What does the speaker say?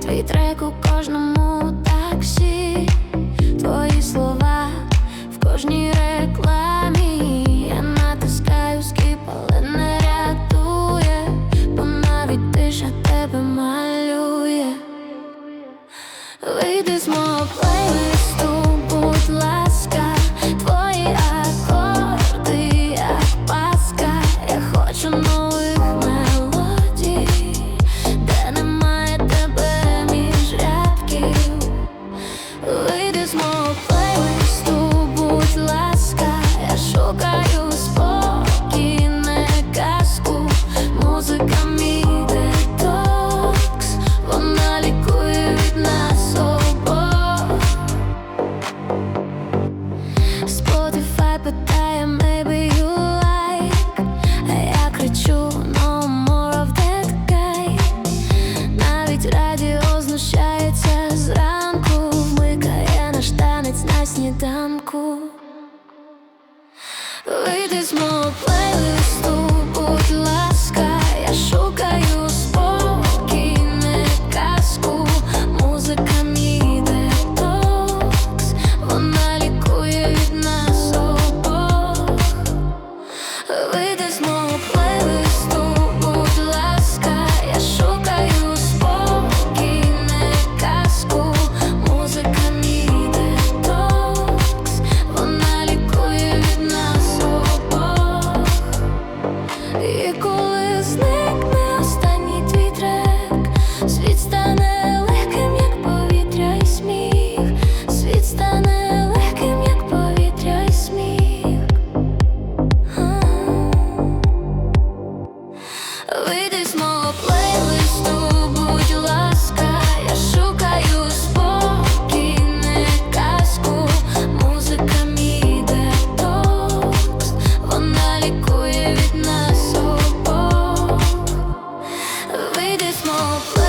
Твій трек у кожному тиша тебе малює. Вийди з мого сніданку, вийди з мого плейлисту, будь ласка, я шукаю спокій, не казку, музика мій І коли зникне останній твій трек, світ легким, як повітря і сміх, світ легким, як повітря і сміх. all.